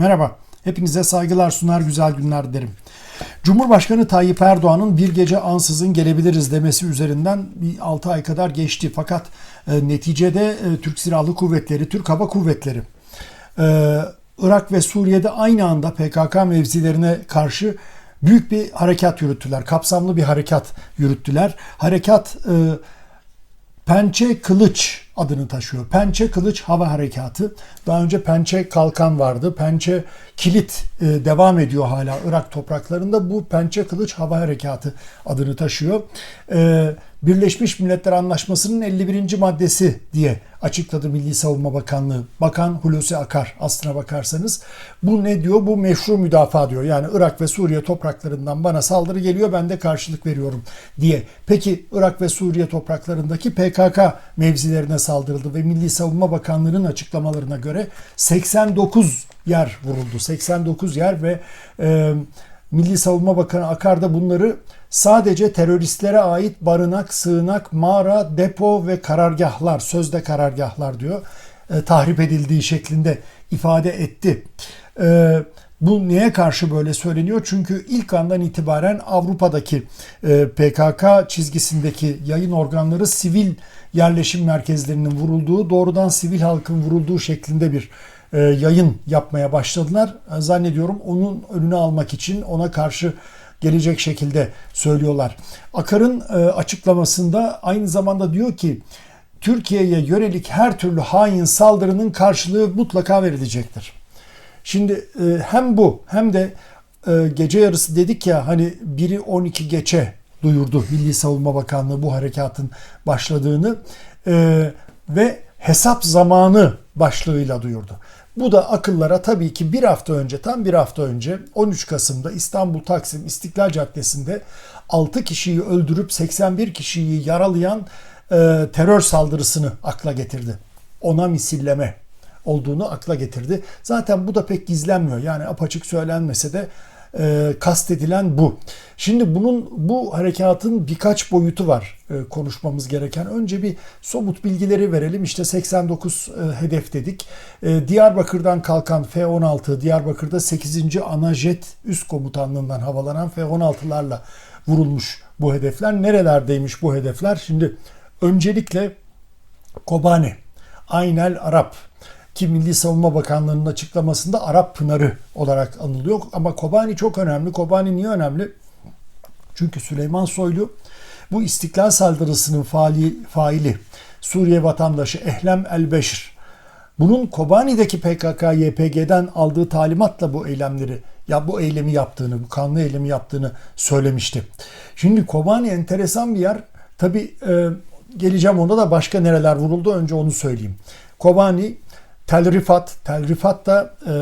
Merhaba, hepinize saygılar sunar güzel günler derim. Cumhurbaşkanı Tayyip Erdoğan'ın bir gece ansızın gelebiliriz demesi üzerinden bir 6 ay kadar geçti. Fakat e, neticede e, Türk Silahlı Kuvvetleri, Türk Hava Kuvvetleri, e, Irak ve Suriye'de aynı anda PKK mevzilerine karşı büyük bir harekat yürüttüler. Kapsamlı bir harekat yürüttüler. Harekat e, Pençe Kılıç adını taşıyor. Pençe Kılıç Hava Harekatı. Daha önce Pençe Kalkan vardı. Pençe Kilit e, devam ediyor hala Irak topraklarında. Bu Pençe Kılıç Hava Harekatı adını taşıyor. E, Birleşmiş Milletler Anlaşması'nın 51. maddesi diye açıkladı Milli Savunma Bakanlığı. Bakan Hulusi Akar aslına bakarsanız. Bu ne diyor? Bu meşru müdafaa diyor. Yani Irak ve Suriye topraklarından bana saldırı geliyor ben de karşılık veriyorum diye. Peki Irak ve Suriye topraklarındaki PKK mevzilerine saldırıldı ve Milli Savunma Bakanlığı'nın açıklamalarına göre 89 yer vuruldu. 89 yer ve e, Milli Savunma Bakanı Akar da bunları sadece teröristlere ait barınak, sığınak, mağara, depo ve karargahlar, sözde karargahlar diyor, e, tahrip edildiği şeklinde ifade etti. E, bu neye karşı böyle söyleniyor? Çünkü ilk andan itibaren Avrupa'daki e, PKK çizgisindeki yayın organları sivil yerleşim merkezlerinin vurulduğu, doğrudan sivil halkın vurulduğu şeklinde bir yayın yapmaya başladılar. E, Zannediyorum onun önünü almak için ona karşı gelecek şekilde söylüyorlar. Akar'ın e, açıklamasında aynı zamanda diyor ki Türkiye'ye yönelik her türlü hain saldırının karşılığı mutlaka verilecektir. Şimdi e, hem bu hem de e, gece yarısı dedik ya hani biri 12 geçe duyurdu Milli Savunma Bakanlığı bu harekatın başladığını e, ve hesap zamanı başlığıyla duyurdu. Bu da akıllara tabii ki bir hafta önce, tam bir hafta önce 13 Kasım'da İstanbul Taksim İstiklal Caddesi'nde 6 kişiyi öldürüp 81 kişiyi yaralayan e, terör saldırısını akla getirdi. Ona misilleme olduğunu akla getirdi. Zaten bu da pek gizlenmiyor. Yani apaçık söylenmese de e, kastedilen bu. Şimdi bunun bu harekatın birkaç boyutu var e, konuşmamız gereken. Önce bir somut bilgileri verelim. İşte 89 e, hedef dedik. E, Diyarbakır'dan kalkan F-16, Diyarbakır'da 8. Anajet Üst Komutanlığından havalanan F-16'larla vurulmuş bu hedefler. Nerelerdeymiş bu hedefler? Şimdi öncelikle Kobane, Aynel Arap, ki Milli Savunma Bakanlığı'nın açıklamasında Arap Pınarı olarak anılıyor. Ama Kobani çok önemli. Kobani niye önemli? Çünkü Süleyman Soylu bu istiklal saldırısının faali, faili Suriye vatandaşı Ehlem El-Beşir bunun Kobani'deki PKK YPG'den aldığı talimatla bu eylemleri ya bu eylemi yaptığını, bu kanlı eylemi yaptığını söylemişti. Şimdi Kobani enteresan bir yer. Tabi e, geleceğim ona da başka nereler vuruldu önce onu söyleyeyim. Kobani Tel Rifat, Tel Rifat da e,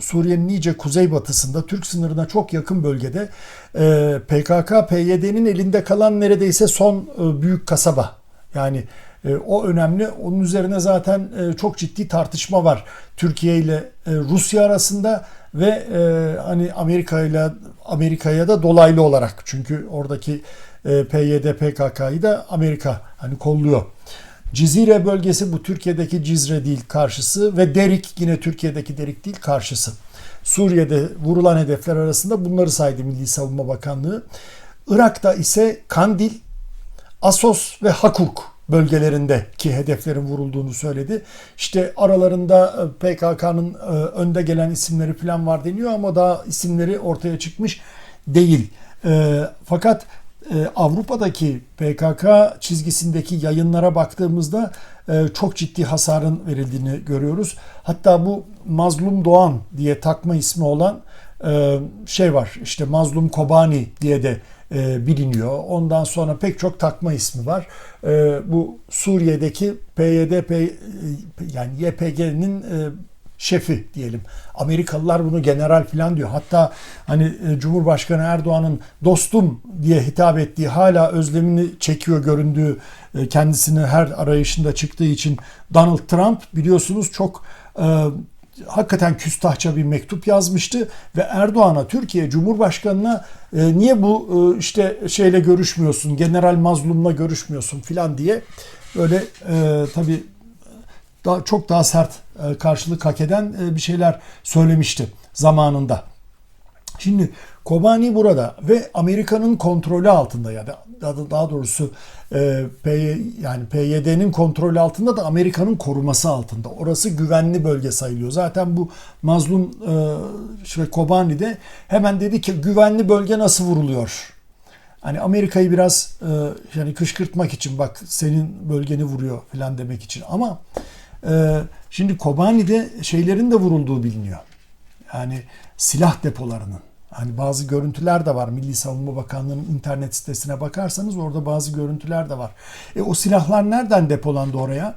Suriye'nin iyice kuzeybatısında Türk sınırına çok yakın bölgede e, PKK, PYD'nin elinde kalan neredeyse son e, büyük kasaba. Yani e, o önemli. Onun üzerine zaten e, çok ciddi tartışma var Türkiye ile e, Rusya arasında ve e, hani Amerika ile Amerika'ya da dolaylı olarak çünkü oradaki e, PYD, PKK'yı da Amerika hani kolluyor. Cizire bölgesi bu Türkiye'deki Cizre değil karşısı ve Derik yine Türkiye'deki Derik değil karşısı. Suriye'de vurulan hedefler arasında bunları saydı Milli Savunma Bakanlığı. Irak'ta ise Kandil, Asos ve Hakuk bölgelerindeki hedeflerin vurulduğunu söyledi. İşte aralarında e, PKK'nın e, önde gelen isimleri falan var deniyor ama daha isimleri ortaya çıkmış değil. E, fakat Avrupa'daki PKK çizgisindeki yayınlara baktığımızda çok ciddi hasarın verildiğini görüyoruz. Hatta bu Mazlum Doğan diye takma ismi olan şey var. İşte Mazlum Kobani diye de biliniyor. Ondan sonra pek çok takma ismi var. Bu Suriye'deki PYD yani YPG'nin şefi diyelim. Amerikalılar bunu general falan diyor. Hatta hani e, Cumhurbaşkanı Erdoğan'ın dostum diye hitap ettiği hala özlemini çekiyor göründüğü e, kendisini her arayışında çıktığı için Donald Trump biliyorsunuz çok e, hakikaten küstahça bir mektup yazmıştı ve Erdoğan'a Türkiye Cumhurbaşkanı'na e, niye bu e, işte şeyle görüşmüyorsun, General Mazlum'la görüşmüyorsun filan diye böyle e, tabii daha çok daha sert e, karşılık hak eden e, bir şeyler söylemişti zamanında. Şimdi Kobani burada ve Amerika'nın kontrolü altında ya da daha doğrusu e, yani PYD'nin kontrolü altında da Amerika'nın koruması altında. Orası güvenli bölge sayılıyor. Zaten bu mazlum e, şey, Kobani'de hemen dedi ki güvenli bölge nasıl vuruluyor? Hani Amerika'yı biraz e, yani kışkırtmak için bak senin bölgeni vuruyor falan demek için ama e, şimdi Kobani'de şeylerin de vurulduğu biliniyor. Yani silah depolarının. Hani bazı görüntüler de var. Milli Savunma Bakanlığı'nın internet sitesine bakarsanız orada bazı görüntüler de var. E o silahlar nereden depolandı oraya?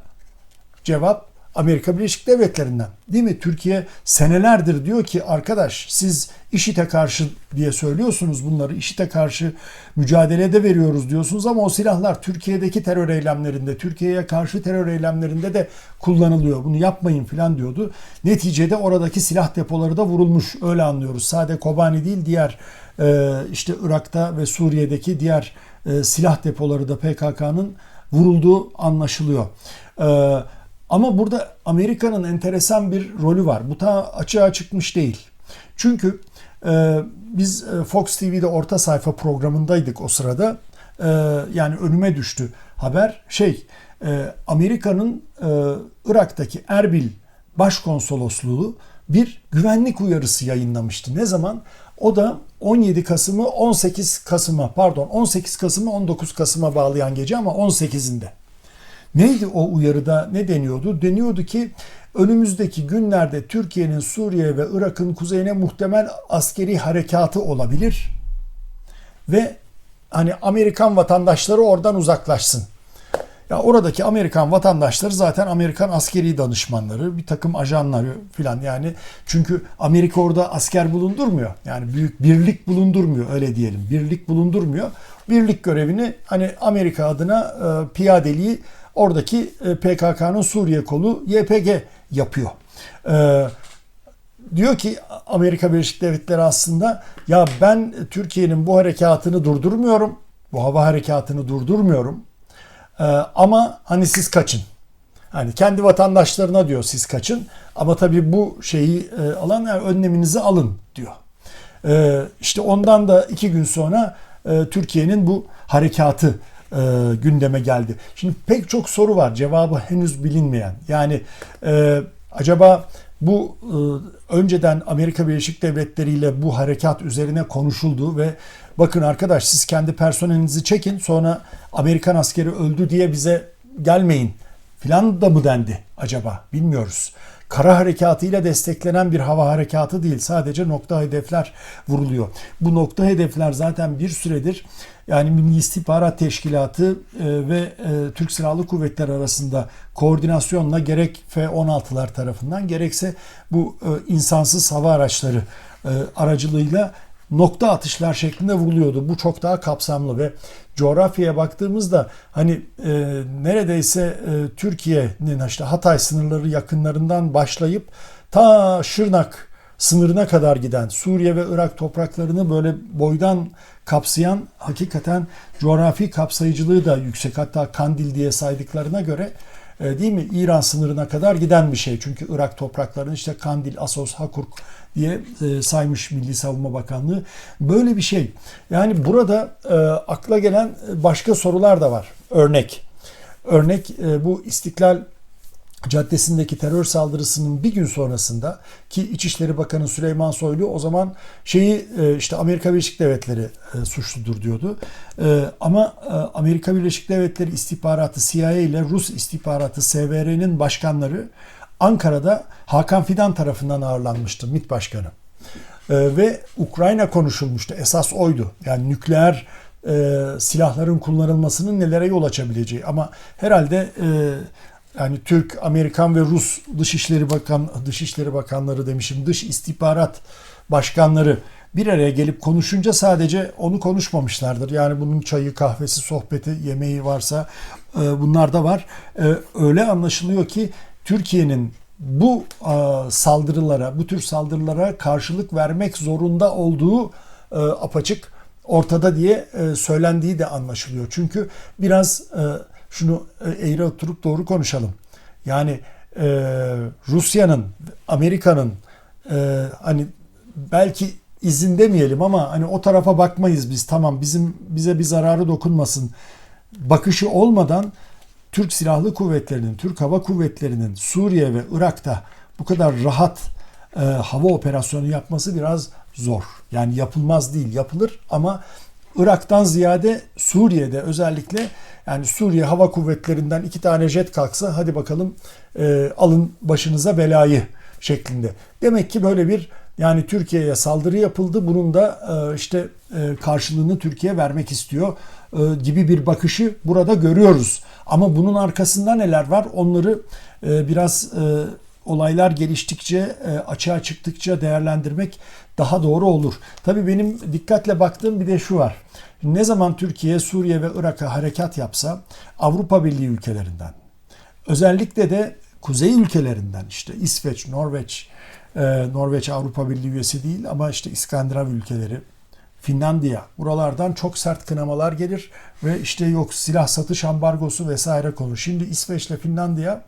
Cevap Amerika Birleşik Devletleri'nden. Değil mi? Türkiye senelerdir diyor ki arkadaş siz IŞİD'e karşı diye söylüyorsunuz bunları. IŞİD'e karşı mücadelede veriyoruz diyorsunuz ama o silahlar Türkiye'deki terör eylemlerinde, Türkiye'ye karşı terör eylemlerinde de kullanılıyor. Bunu yapmayın falan diyordu. Neticede oradaki silah depoları da vurulmuş. Öyle anlıyoruz. Sade Kobani değil diğer e, işte Irak'ta ve Suriye'deki diğer e, silah depoları da PKK'nın vurulduğu anlaşılıyor. Evet ama burada Amerika'nın enteresan bir rolü var. Bu ta açığa çıkmış değil. Çünkü e, biz e, Fox TV'de orta sayfa programındaydık o sırada. E, yani önüme düştü haber. Şey, e, Amerika'nın e, Irak'taki Erbil Başkonsolosluğu bir güvenlik uyarısı yayınlamıştı. Ne zaman? O da 17 Kasım'ı 18 Kasım'a pardon 18 Kasım'ı 19 Kasım'a bağlayan gece ama 18'inde. Neydi o uyarıda ne deniyordu? Deniyordu ki önümüzdeki günlerde Türkiye'nin Suriye ve Irak'ın kuzeyine muhtemel askeri harekatı olabilir. Ve hani Amerikan vatandaşları oradan uzaklaşsın. Ya oradaki Amerikan vatandaşları zaten Amerikan askeri danışmanları, bir takım ajanları filan yani çünkü Amerika orada asker bulundurmuyor. Yani büyük birlik bulundurmuyor öyle diyelim. Birlik bulundurmuyor. Birlik görevini hani Amerika adına e, piyadeliği Oradaki e, PKK'nın Suriye kolu YPG yapıyor. Ee, diyor ki Amerika Birleşik Devletleri aslında ya ben Türkiye'nin bu harekatını durdurmuyorum. Bu hava harekatını durdurmuyorum. Ee, ama hani siz kaçın. Hani kendi vatandaşlarına diyor siz kaçın. Ama tabii bu şeyi e, alan yani önleminizi alın diyor. Ee, işte ondan da iki gün sonra e, Türkiye'nin bu harekatı e, gündeme geldi. Şimdi pek çok soru var cevabı henüz bilinmeyen. Yani e, acaba bu e, önceden Amerika Birleşik Devletleri ile bu harekat üzerine konuşuldu ve bakın arkadaş siz kendi personelinizi çekin sonra Amerikan askeri öldü diye bize gelmeyin filan da mı dendi acaba bilmiyoruz kara harekatıyla desteklenen bir hava harekatı değil. Sadece nokta hedefler vuruluyor. Bu nokta hedefler zaten bir süredir yani Milli İstihbarat Teşkilatı e, ve e, Türk Silahlı Kuvvetleri arasında koordinasyonla gerek F-16'lar tarafından gerekse bu e, insansız hava araçları aracılığıyla nokta atışlar şeklinde vuruluyordu. Bu çok daha kapsamlı ve coğrafyaya baktığımızda hani e, neredeyse e, Türkiye'nin işte Hatay sınırları yakınlarından başlayıp ta Şırnak sınırına kadar giden Suriye ve Irak topraklarını böyle boydan kapsayan hakikaten coğrafi kapsayıcılığı da yüksek. Hatta Kandil diye saydıklarına göre e, değil mi İran sınırına kadar giden bir şey. Çünkü Irak topraklarını işte Kandil, Asos, Hakurk diye e, saymış Milli Savunma Bakanlığı. Böyle bir şey. Yani burada e, akla gelen başka sorular da var. Örnek. Örnek bu İstiklal Caddesi'ndeki terör saldırısının bir gün sonrasında ki İçişleri Bakanı Süleyman Soylu o zaman şeyi e, işte Amerika Birleşik Devletleri e, suçludur diyordu. E, ama Amerika Birleşik Devletleri istihbaratı CIA ile Rus istihbaratı SVR'nin başkanları Ankara'da Hakan Fidan tarafından ağırlanmıştı MİT Başkanı. Ve Ukrayna konuşulmuştu. Esas oydu. Yani nükleer silahların kullanılmasının nelere yol açabileceği. Ama herhalde yani Türk, Amerikan ve Rus Dışişleri Bakan Dışişleri Bakanları demişim, dış istihbarat başkanları bir araya gelip konuşunca sadece onu konuşmamışlardır. Yani bunun çayı, kahvesi, sohbeti, yemeği varsa e, bunlar da var. E, öyle anlaşılıyor ki Türkiye'nin bu e, saldırılara, bu tür saldırılara karşılık vermek zorunda olduğu apaçık ortada diye söylendiği de anlaşılıyor. Çünkü biraz şunu e, eğri oturup doğru konuşalım. Yani e, Rusya'nın, Amerika'nın e, hani belki izin demeyelim ama hani o tarafa bakmayız biz. Tamam bizim bize bir zararı dokunmasın bakışı olmadan Türk Silahlı Kuvvetleri'nin, Türk Hava Kuvvetleri'nin Suriye ve Irak'ta bu kadar rahat e, hava operasyonu yapması biraz zor. Yani yapılmaz değil, yapılır ama Irak'tan ziyade Suriye'de özellikle yani Suriye Hava Kuvvetleri'nden iki tane jet kalksa hadi bakalım e, alın başınıza belayı şeklinde. Demek ki böyle bir yani Türkiye'ye saldırı yapıldı. Bunun da e, işte e, karşılığını Türkiye vermek istiyor gibi bir bakışı burada görüyoruz. Ama bunun arkasında neler var? Onları e, biraz e, olaylar geliştikçe, e, açığa çıktıkça değerlendirmek daha doğru olur. Tabii benim dikkatle baktığım bir de şu var. Ne zaman Türkiye, Suriye ve Irak'a harekat yapsa Avrupa Birliği ülkelerinden, özellikle de kuzey ülkelerinden işte İsveç, Norveç, e, Norveç Avrupa Birliği üyesi değil ama işte İskandinav ülkeleri, Finlandiya buralardan çok sert kınamalar gelir ve işte yok silah satış ambargosu vesaire konu. Şimdi İsveç ile Finlandiya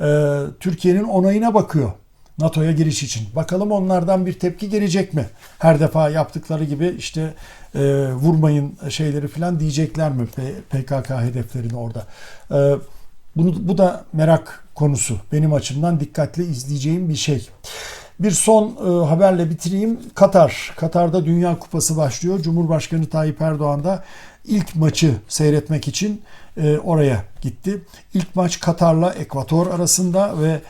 e, Türkiye'nin onayına bakıyor NATO'ya giriş için. Bakalım onlardan bir tepki gelecek mi? Her defa yaptıkları gibi işte e, vurmayın şeyleri falan diyecekler mi PKK hedeflerini orada? E, bunu bu da merak konusu. Benim açımdan dikkatli izleyeceğim bir şey. Bir son e, haberle bitireyim. Katar. Katar'da Dünya Kupası başlıyor. Cumhurbaşkanı Tayyip Erdoğan da ilk maçı seyretmek için e, oraya gitti. İlk maç Katar'la Ekvator arasında ve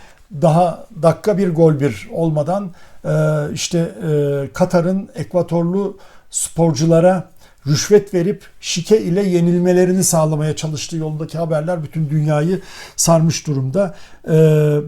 daha dakika bir gol bir olmadan e, işte e, Katar'ın Ekvatorlu sporculara rüşvet verip şike ile yenilmelerini sağlamaya çalıştığı yolundaki haberler bütün dünyayı sarmış durumda. Ee,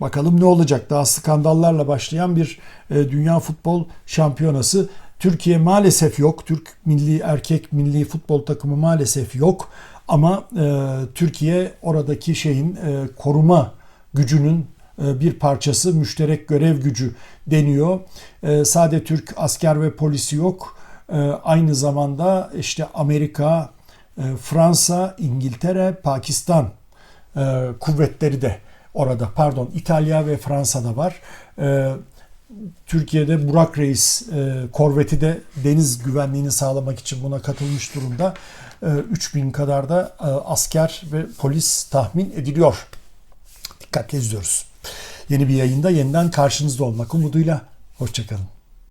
bakalım ne olacak? Daha skandallarla başlayan bir e, dünya futbol şampiyonası. Türkiye maalesef yok. Türk milli erkek milli futbol takımı maalesef yok. Ama e, Türkiye oradaki şeyin e, koruma gücünün e, bir parçası müşterek görev gücü deniyor. E, sade Türk asker ve polisi yok. E, aynı zamanda işte Amerika, Fransa, İngiltere, Pakistan kuvvetleri de orada. Pardon İtalya ve Fransa'da var. Türkiye'de Burak Reis korveti de deniz güvenliğini sağlamak için buna katılmış durumda. 3000 kadar da asker ve polis tahmin ediliyor. Dikkatle izliyoruz. Yeni bir yayında yeniden karşınızda olmak umuduyla. Hoşçakalın.